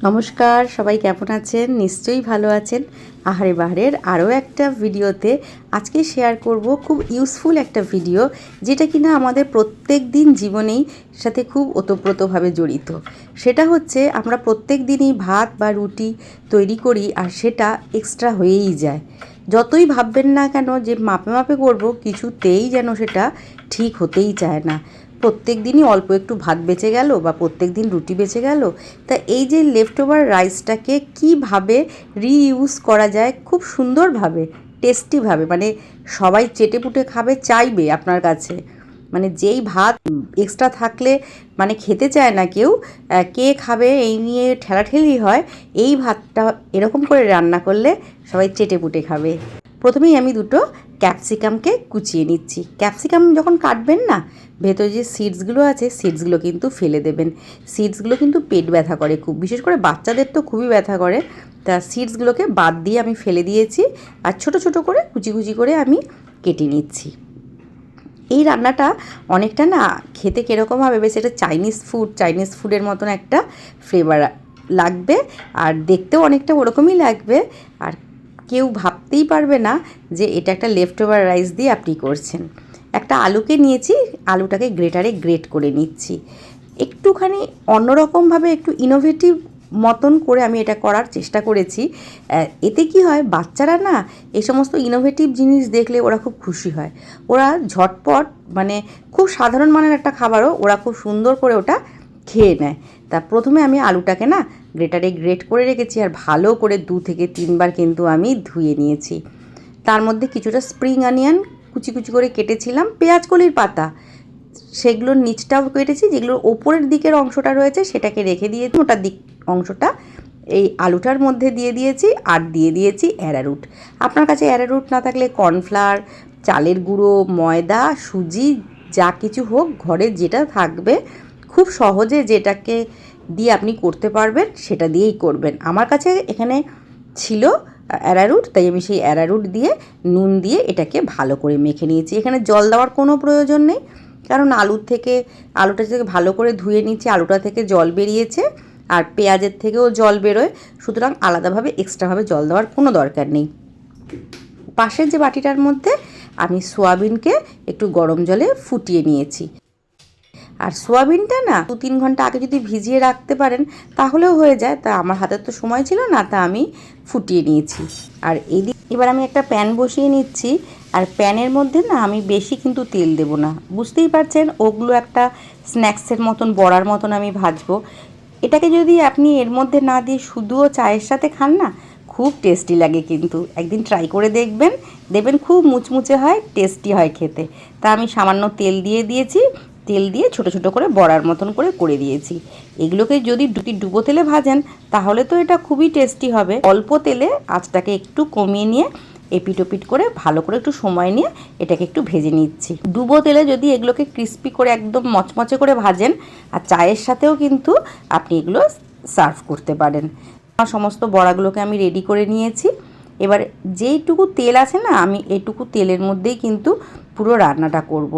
নমস্কার, সবাই কেমন আছেন? নিশ্চয়ই ভালো আছেন। আহারে বাহারের আরও একটা ভিডিওতে আজকে শেয়ার করব খুব ইউজফুল একটা ভিডিও যেটা কিনা আমাদের প্রত্যেক দিন জীবনেই সাথে খুব ওতপ্রোতভাবে জড়িত। সেটা হচ্ছে আমরা প্রত্যেক দিনই ভাত বা রুটি তৈরি করি আর সেটা এক্সট্রা হয়েই যায়। যতই ভাববেন না কেন যে মাপে মাপে করব, কিছুতেই যেন সেটা ঠিক হতেই চায় না। প্রত্যেক দিনই অল্প একটু ভাত বেঁচে গেল বা প্রত্যেক দিন রুটি বেঁচে গেল, তা এই যে লেফট ওভার রাইসটাকে কীভাবে রিইউজ করা যায় খুব সুন্দরভাবে টেস্টিভাবে মানে সবাই চেটে পুটে খাবে চাইবে আপনার কাছে। মানে যেই ভাত এক্সট্রা থাকলে মানে খেতে চায় না কেউ কে খাবে এই নিয়ে ঠেলাঠেলি হয়, এই ভাতটা এরকম করে রান্না করলে সবাই চেটে পুটে খাবে। প্রথমেই আমি দুটো ক্যাপসিকামকে কুচিয়ে নিচ্ছি। ক্যাপসিকাম যখন কাটবেন না, ভেতরে যে সিডসগুলো আছে, সিডসগুলো কিন্তু ফেলে দেবেন। সিডসগুলো কিন্তু পেট ব্যথা করে খুব। বিশেষ করে বাচ্চাদের তো খুবই ব্যথা করে। তা সিডসগুলোকে বাদ দিয়ে আমি ফেলে দিয়েছি আর ছোট ছোট করে কুচি কুচি করে আমি কেটে নিচ্ছি। এই রান্নাটা অনেকটা না খেতে কীরকম হবে, বেশ এটা চাইনিজ ফুড, চাইনিজ ফুডের মতন একটা ফ্লেভার লাগবে আর দেখতেও অনেকটা ওরকমই লাগবে। আর কেউ ভাবতেই পারবে না যে এটা একটা লেফট ওভার রাইস দিয়ে আপনি করছেন। একটা আলুকে নিয়েছি, আলুটাকে গ্রেটারে গ্রেট করে নিচ্ছি। একটুখানি অন্যরকমভাবে একটু ইনোভেটিভ মতন করে আমি এটা করার চেষ্টা করেছি। এতে কি হয়, বাচ্চারা না এই সমস্ত ইনোভেটিভ জিনিস দেখলে ওরা খুব খুশি হয়। ওরা ঝটপট মানে খুব সাধারণ মানের একটা খাবারও ওরা খুব সুন্দর করে ওটা খেয়ে নেয়। তা প্রথমে আমি আলুটাকে না গ্রেটারে গ্রেট করে রেখেছি আর ভালো করে দু থেকে তিনবার কিন্তু আমি ধুয়ে নিয়েছি। তার মধ্যে কিছুটা স্প্রিং অনিয়ন কুচি কুচি করে কেটেছিলাম, পেঁয়াজ কলির পাতা। সেগুলোর নিচটাও কেটেছি, যেগুলোর ওপরের দিকের অংশটা রয়েছে সেটাকে রেখে দিয়েছি ওটার দিক অংশটা এই আলুটার মধ্যে দিয়ে দিয়েছি আর দিয়ে দিয়েছি অ্যারারুট। আপনার কাছে অ্যারারুট না থাকলে কর্নফ্লাওয়ার, চালের গুঁড়ো, ময়দা, সুজি, যা কিছু হোক, ঘরে যেটা থাকবে খুব সহজে যেটাকে দিয়ে আপনি করতে পারবেন, সেটা দিয়েই করবেন। আমার কাছে এখানে ছিল অ্যারারুট তাই আমি সেই অ্যারারুট দিয়ে নুন দিয়ে এটাকে ভালো করে মেখে নিয়েছি। এখানে জল দেওয়ার কোনো প্রয়োজন নেই, কারণ আলুর থেকে, আলুটা থেকে ভালো করে ধুয়ে নিচ্ছি আলুটা থেকে জল বেরিয়েছে, আর পেঁয়াজের থেকেও জল বেরোয়, সুতরাং আলাদাভাবে, এক্সট্রাভাবে জল দেওয়ার কোনো দরকার নেই। পাশের যে বাটিটার মধ্যে আমি সোয়াবিনকে একটু গরম জলে ফুটিয়ে নিয়েছি। আর সোয়াবিনটা না দু তিন ঘণ্টা আগে যদি ভিজিয়ে রাখতে পারেন, তাহলেও হয়ে যায়। তা আমার হাতে তো সময় ছিল না, তা আমি ফুটিয়ে নিয়েছি। আর এদিক, এবার আমি একটা প্যান বসিয়ে নিচ্ছি। আর প্যানের মধ্যে না আমি বেশি কিন্তু তেল দেব না। বুঝতেই পারছেন, ওগুলো একটা স্ন্যাক্সের মতন, বড়ার মতন আমি ভাজবো। এটাকে যদি আপনি এর মধ্যে না দিয়ে শুধুও চায়ের সাথে খান না, খুব টেস্টি লাগে কিন্তু। একদিন ট্রাই করে দেখবেন দেবেন খুব মুচমুচে হয়, টেস্টি হয় খেতে। তা আমি সামান্য তেল দিয়ে দিয়েছি। তেল দিয়ে ছোট ছোট করে বড়ার মতন করে করে দিয়েছি। এগুলোকে যদি দুটি ডুবো তেলে ভাজেন, তাহলে তো এটা খুবই টেস্টি হবে। অল্প তেলে আঁচটাকে একটু কমিয়ে নিয়ে এপিট ওপিট করে ভালো করে একটু সময় নিয়ে এটাকে একটু ভেজে নিচ্ছি। ডুবো তেলে যদি এগুলোকে ক্রিস্পি করে একদম মচমচে করে ভাজেন, আর চায়ের সাথেও কিন্তু আপনি এগুলো সার্ভ করতে পারেন। আমার সমস্ত বড়াগুলোকে আমি রেডি করে নিয়েছি। এবার যেইটুকু তেল আছে না, আমি এইটুকু তেলের মধ্যেই কিন্তু পুরো রান্নাটা করব।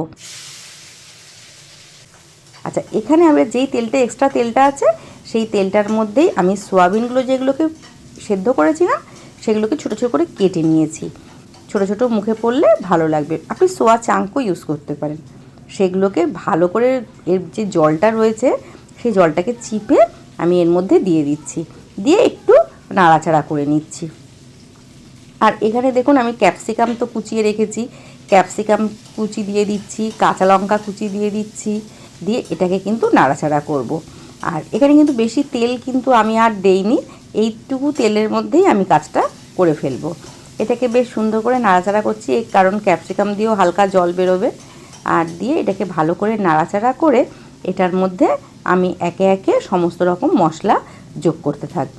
আচ্ছা এখানে আমরা যেই তেলটা এক্সট্রা তেলটা আছে, সেই তেলটার মধ্যেই আমি সোয়াবিনগুলো যেগুলোকে সেদ্ধ করেছিলাম, সেগুলোকে ছোটো ছোটো করে কেটে নিয়েছি। ছোটো ছোটো মুখে পড়লে ভালো লাগবে। আপনি সোয়া চাঙ্কও ইউজ করতে পারেন। সেগুলোকে ভালো করে এর যে জলটা রয়েছে, সেই জলটাকে চিপে আমি এর মধ্যে দিয়ে দিচ্ছি। দিয়ে একটু নাড়াচাড়া করে নিচ্ছি। আর এখানে দেখুন, আমি ক্যাপসিকাম তো কুচিয়ে রেখেছি। ক্যাপসিকাম কুচি দিয়ে দিচ্ছি, কাঁচা লঙ্কা কুচি দিয়ে দিচ্ছি। দিয়ে এটাকে কিন্তু নাড়াচাড়া করব। আর এখানে কিন্তু বেশি তেল কিন্তু আমি আর দেইনি, এইটুকু তেলের মধ্যেই আমি কাজটা করে ফেলব। এটাকে বেশ সুন্দর করে নাড়াচাড়া করছি এই কারণ ক্যাপসিকাম দিয়েও হালকা জল বেরোবে। আর দিয়ে এটাকে ভালো করে নাড়াচাড়া করে এটার মধ্যে আমি একে একে সমস্ত রকম মশলা যোগ করতে থাকব।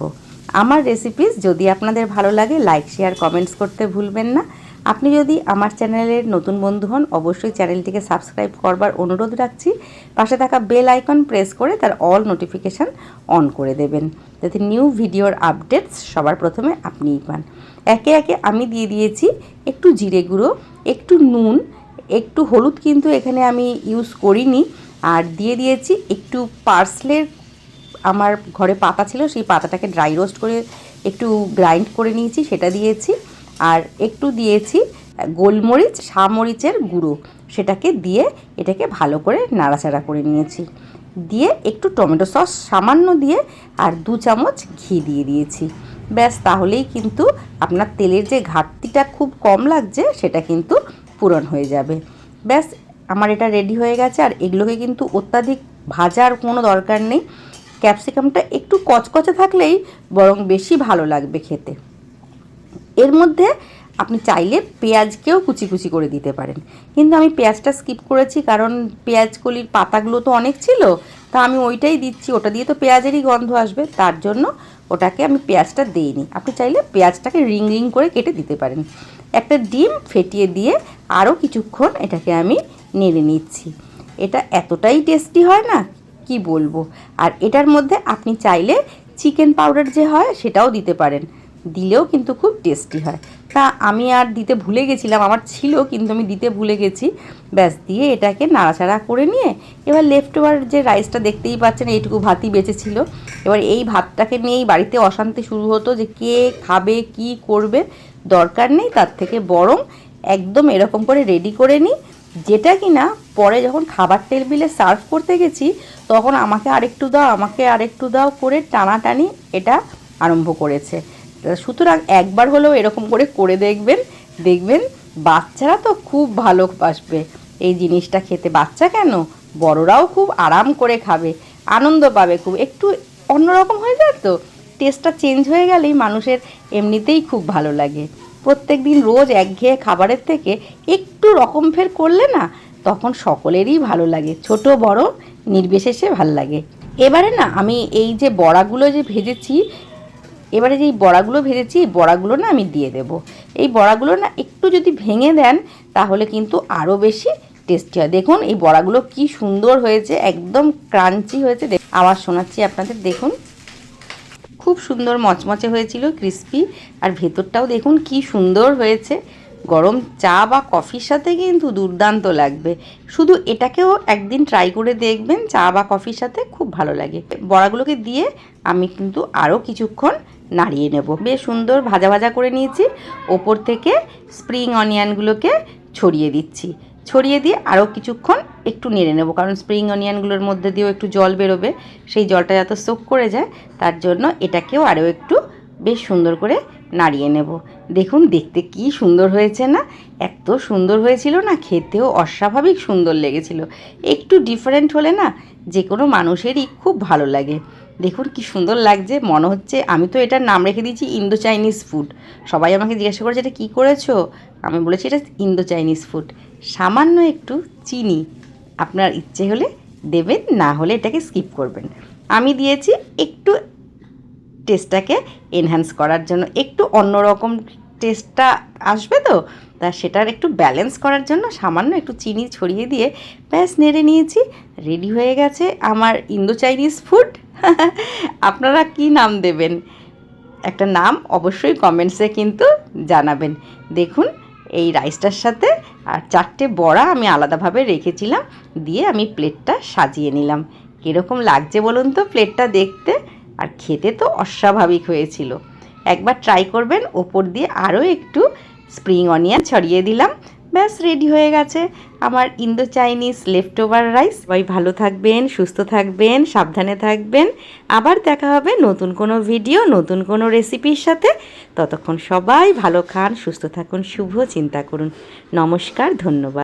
আমার রেসিপিস যদি আপনাদের ভালো লাগে লাইক শেয়ার কমেন্টস করতে ভুলবেন না। আপনি যদি আমার চ্যানেলের নতুন বন্ধু হন, অবশ্যই চ্যানেলটিকে সাবস্ক্রাইব করবার অনুরোধ রাখছি। পাশে থাকা বেল আইকন প্রেস করে তার অল নোটিফিকেশান অন করে দেবেন, যাতে নিউ ভিডিওর আপডেটস সবার প্রথমে আপনিই পান। একে একে আমি দিয়ে দিয়েছি একটু জিরে গুঁড়ো, একটু নুন, একটু হলুদ কিন্তু এখানে আমি ইউজ করিনি। আর দিয়ে দিয়েছি একটু পার্সলের, আমার ঘরে পাতা ছিল, সেই পাতাটাকে ড্রাই রোস্ট করে একটু গ্রাইন্ড করে নিয়েছি, সেটা দিয়েছি। আর একটু দিয়েছি গোলমরিচ, সামরিচের গুঁড়ো। সেটাকে দিয়ে এটাকে ভালো করে নাড়াচাড়া করে নিয়েছি। দিয়ে একটু টমেটো সস সামান্য দিয়ে আর দু চামচ ঘি দিয়ে দিয়েছি। ব্যাস, তাহলেই কিন্তু আপনার তেলের যে ঘাটতিটা খুব কম লাগছে, সেটা কিন্তু পূরণ হয়ে যাবে। ব্যাস, আমার এটা রেডি হয়ে গেছে। আর এগুলোকে কিন্তু অত্যাধিক ভাজার কোনো দরকার নেই। ক্যাপসিকামটা একটু কচকচে থাকলেই বরং বেশি ভালো লাগবে খেতে। এর মধ্যে আপনি চাইলে পেঁয়াজকেও কুচি কুচি করে দিতে পারেন। কিন্তু আমি পেঁয়াজটা স্কিপ করেছি কারণ পেঁয়াজকলির পাতাগুলো তো অনেক ছিল, তা আমি ওইটাই দিচ্ছি। ওটা দিয়ে তো পেঁয়াজেরই গন্ধ আসবে, তার জন্য ওটাকে আমি পেঁয়াজটা দিইনি। আপনি চাইলে পেঁয়াজটাকে রিং রিং করে কেটে দিতে পারেন। একটা ডিম ফেটিয়ে দিয়ে আরও কিছুক্ষণ এটাকে আমি নেড়ে নিচ্ছি। এটা এতটাই টেস্টি হয় না? কি বলব? আর এটার মধ্যে আপনি চাইলে চিকেন পাউডার যে হয় সেটাও দিতে পারেন। দিলেও কিন্তু খুব টেস্টি হয়। তা আমি আর দিতে ভুলে গেছিলাম, আমার ছিল কিন্তু আমি দিতে ভুলে গেছি। ব্যাস, দিয়ে এটাকে নাড়াচাড়া করে নিয়ে এবার লেফট ওভার যে রাইসটা দেখতেই পাচ্ছেন, এইটুকু ভাতই বেঁচেছিল। এবার এই ভাতটাকে নিয়েই বাড়িতে অশান্তি শুরু হতো যে কে খাবে, কি করবে, দরকার নেই তার থেকে বরং একদম এরকম করে রেডি করে নিই। যেটা কি না পরে যখন খাবার টেবিলে সার্ভ করতে গেছি, তখন আমাকে আরেকটু দাও, আমাকে আরেকটু দাও করে টানাটানি এটা আরম্ভ করেছে। সুতরাং একবার হলেও এরকম করে করে দেখবেন দেখবেন বাচ্চারা তো খুব ভালো ভালোবাসবে এই জিনিসটা খেতে বাচ্চা কেন? বড়রাও খুব আরাম করে খাবে, আনন্দ পাবে খুব। একটু অন্যরকম হয়ে যায় তো? টেস্টটা চেঞ্জ হয়ে গেলেই মানুষের এমনিতেই খুব ভালো লাগে। প্রত্যেক দিন রোজ একঘেয়ে খাবারের থেকে একটু রকম ফের করলে না, তখন সকলেরই ভালো লাগে। ছোট, বড়, নির্বিশেষে ভালো লাগে। এবারে না, আমি এই যে বড়াগুলো যে ভেজেছি এবারে যেই বড়াগুলো ভেজেছি, এই বড়াগুলো না আমি দিয়ে দেব। এই বড়াগুলো না একটু যদি ভেঙে দেন, তাহলে কিন্তু আরও বেশি টেস্টি হয়। দেখুন, এই বড়াগুলো কি সুন্দর হয়েছে, একদম ক্রাঞ্চি হয়েছে। আবার শোনাচ্ছি আপনাদের, দেখুন। খুব সুন্দর মচমচে হয়েছিল ক্রিস্পি আর ভেতরটাও দেখুন কি সুন্দর হয়েছে। গরম চা বা কফির সাথে কিন্তু দুর্দান্ত লাগবে। শুধু এটাকেও একদিন ট্রাই করে দেখবেন, চা বা কফির সাথে খুব ভালো লাগে। বড়াগুলোকে দিয়ে আমি কিন্তু আরও কিছুক্ষণ নাড়িয়ে নেব। বেশ সুন্দর ভাজা ভাজা করে নিয়েছি। ওপর থেকে স্প্রিং অনিয়নগুলোকে ছড়িয়ে দিচ্ছি। ছড়িয়ে দিয়ে আরও কিছুক্ষণ একটু নেড়ে নেব, কারণ স্প্রিং অনিয়নগুলোর মধ্যে দিয়েও একটু জল বেরোবে। সেই জলটা যাতে সোক করে যায়, তার জন্য এটাকেও আরও একটু বেশ সুন্দর করে নাড়িয়ে নেব। দেখুন, দেখতে কি সুন্দর হয়েছে না? এত সুন্দর হয়েছিল না? খেতেও অস্বাভাবিক সুন্দর লেগেছিল। একটু ডিফারেন্ট হলে না যে কোনো মানুষেরই খুব ভালো লাগে। দেখুন কি সুন্দর লাগছে। মনে হচ্ছে আমি তো এটার নাম রেখে দিয়েছি ইন্দো চাইনিজ ফুড সবাই আমাকে জিজ্ঞাসা করেছে, এটা কী করেছ? আমি বলেছি, এটা ইন্দো চাইনিজ ফুড সামান্য একটু চিনি। আপনার ইচ্ছে হলে দেবেন, না হলে এটাকে স্কিপ করবেন। আমি দিয়েছি একটু টেস্টটাকে এনহ্যান্স করার জন্য। একটু অন্যরকম টেস্টটা আসবে তো, তা সেটার একটু ব্যালেন্স করার জন্য সামান্য একটু চিনি ছড়িয়ে দিয়ে ব্যাস নেড়ে নিয়েছি রেডি হয়ে গেছে আমার ইন্দো চাইনিজ ফুড আপনারা কি নাম দেবেন? একটা নাম অবশ্যই কমেন্টসে কিন্তু জানাবেন। দেখুন, এই রাইসটার সাথে আর চারটে বড়া আমি আলাদাভাবে রেখেছিলাম, দিয়ে আমি প্লেটটা সাজিয়ে নিলাম। কীরকম লাগছে বলুন তো প্লেটটা দেখতে? আর খেতে তো অস্বাভাবিক হয়েছিল। একবার ট্রাই করবেন, ওপর দিয়ে আরও একটু স্প্রিং অনিয়ন ছড়িয়ে দিলাম। ব্যাস রেডি হয়ে গেছে। আমার Indo Chinese left over rice সবাই ভালো থাকবেন, সুস্থ থাকবেন, সাবধানে থাকবেন। আবার দেখা হবে নতুন কোনো ভিডিও নতুন কোনো রেসিপির সাথে। ততক্ষণ সবাই ভালো খান, সুস্থ থাকুন, শুভ চিন্তা করুন। নমস্কার, ধন্যবাদ।